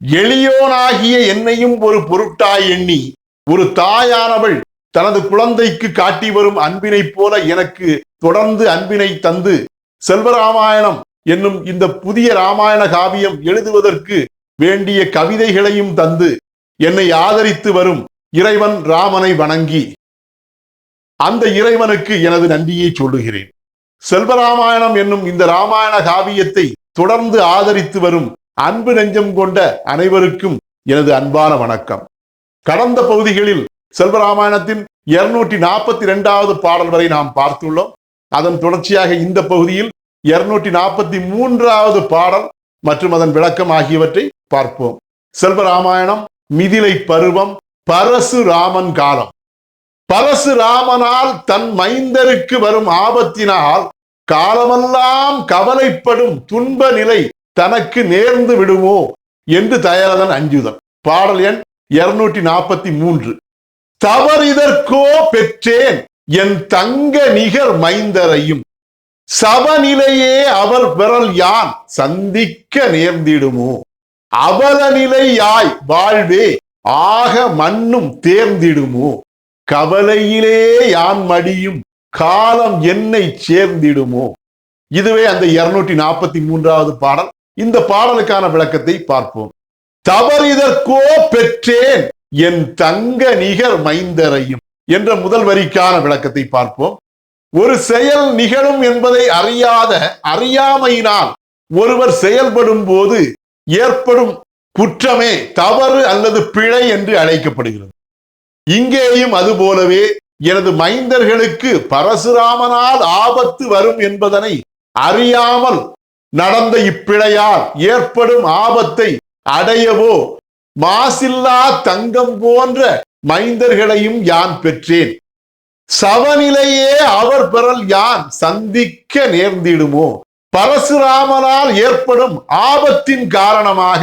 எளியோனாகிய என்னையும் ஒரு பொருட்டாய் எண்ணி ஒரு தாயானவள் தனது குழந்தைக்கு காட்டி வரும் அன்பினைப் போல எனக்கு தொடர்ந்து அன்பினை தந்து செல்வராமாயணம் என்னும் இந்த புதிய ராமாயண காவியம் எழுதுவதற்கு வேண்டிய கவிதைகளையும் தந்து என்னை ஆதரித்து வரும் இறைவன் ராமனை வணங்கி. அந்த இறைவனுக்கு எனது நன்றியை சொல்லுகிறேன். செல்வராமாயணம் என்னும் இந்த ராமாயண காவியத்தை தொடர்ந்து ஆதரித்து வரும் அன்பு நெஞ்சம் கொண்ட அனைவருக்கும் எனது அன்பான வணக்கம். கடந்த பகுதிகளில் செல்வராமாயணத்தின் இருநூற்றி நாற்பத்தி இரண்டாவது பாடல் வரை நாம் பார்த்துள்ளோம். அதன் தொடர்ச்சியாக இந்த பகுதியில் இருநூற்றி நாற்பத்தி மூன்றாவது பாடல் மற்றும் அதன் விளக்கம் ஆகியவற்றை பார்ப்போம். செல்வராமாயணம் மிதிலை பருவம் பரசுராமன் காலம். பரசுராமனால் தன் மைந்தருக்கு வரும் ஆபத்தினால் காலமெல்லாம் கவலைப்படும் துன்ப நிலை தனக்கு நேர்ந்து விடுமோ என்று தயாரதன் அஞ்சுதன் பாடல் எண் இருநூற்றி நாற்பத்தி மூன்று தவறிதற்கோ பெற்றேன் என் தங்க நிகர் மைந்தரையும். சவநிலையே அவர் பெறல் யான் சந்திக்க நேர்ந்திடுமோ. அவல நிலையாய் வாழ்வே ஆக மண்ணும் தேர்ந்திடுமோ. கவலையிலே யான் மடியும் காலம் என்னை சேர்ந்திடுமோ. இதுவே அந்த இருநூற்றி நாற்பத்தி மூன்றாவது பாடல். இந்த பாடலுக்கான விளக்கத்தை பார்ப்போம். தவறிதற்கோ பெற்றேன் என் தங்க நிகர் மைந்தரையும் என்ற முதல் வரிக்கான விளக்கத்தை பார்ப்போம். ஒரு செயல் நிகழும் என்பதை அறியாத அறியாமையினால் ஒருவர் செயல்படும் போது ஏற்படும் குற்றமே தவறு அல்லது பிழை என்று அழைக்கப்படுகிறது. இங்கேயும் அதுபோலவே எனது மைந்தர்களுக்கு பரசுராமனால் ஆபத்து வரும் என்பதனை அறியாமல் நடந்த இப்பிழையால் ஏற்படும் ஆபத்தை அடையவோ மாசில்லா தங்கம் போன்ற மைந்தர்களையும் யான் பெற்றேன்? சவநிலையே அவர் பெறல் யான் சந்திக்க நேர்ந்திடுமோ? பரசுராமனால் ஏற்படும் ஆபத்தின் காரணமாக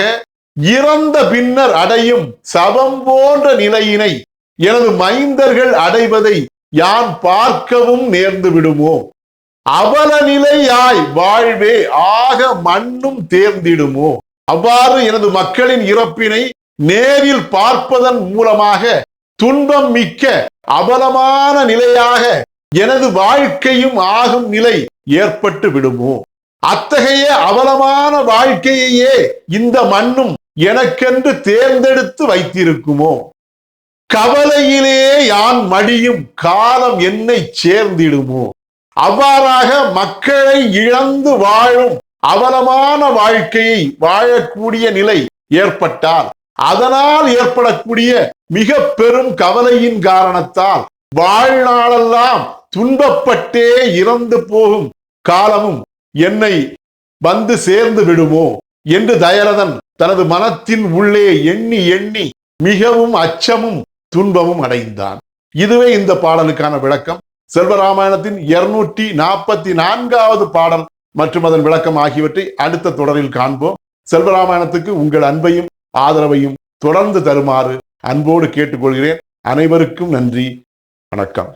இறந்த பின்னர் அடையும் சவம் போன்ற நிலையினை எனது மைந்தர்கள் அடைவதை யான் பார்க்கவும் நேர்ந்து விடுமோ அவல நிலையாய் வாழ்வே ஆக மண்ணும் தேர்ந்திடுமோ? அவ்வாறு எனது மக்களின் இறப்பினை நேரில் பார்ப்பதன் மூலமாக துன்பம் மிக்க அவலமான நிலையாக எனது வாழ்க்கையும் ஆகும் நிலை ஏற்பட்டு விடுமோ? அத்தகைய அவலமான வாழ்க்கையையே இந்த மண்ணும் எனக்கென்று தேர்ந்தெடுத்து வைத்திருக்குமோ? கவலையிலே யான் மடியும் காலம் என்னை சேர்ந்திடுமோ? அவ்வாறாக மக்களை இழந்து வாழும் அவலமான வாழ்க்கையை வாழக்கூடிய நிலை ஏற்பட்டால் அதனால் ஏற்படக்கூடிய மிக பெரும் கவலையின் காரணத்தால் வாழ்நாளெல்லாம் துன்பப்பட்டே இறந்து போகும் காலமும் என்னை வந்து சேர்ந்து விடுமோ என்று தயரதன் தனது மனத்தின் உள்ளே எண்ணி எண்ணி மிகவும் அச்சமும் துன்பமும் அடைந்தான். இதுவே இந்த பாடலுக்கான விளக்கம். செல்வராமாயணத்தின் இருநூற்றி நாற்பத்தி நான்காவது பாடல் மற்றும் அதன் விளக்கம் ஆகியவற்றை அடுத்த தொடரில் காண்போம். செல்வராமாயணத்துக்கு உங்கள் அன்பையும் ஆதரவையும் தொடர்ந்து தருமாறு அன்போடு கேட்டுக்கொள்கிறேன். அனைவருக்கும் நன்றி. வணக்கம்.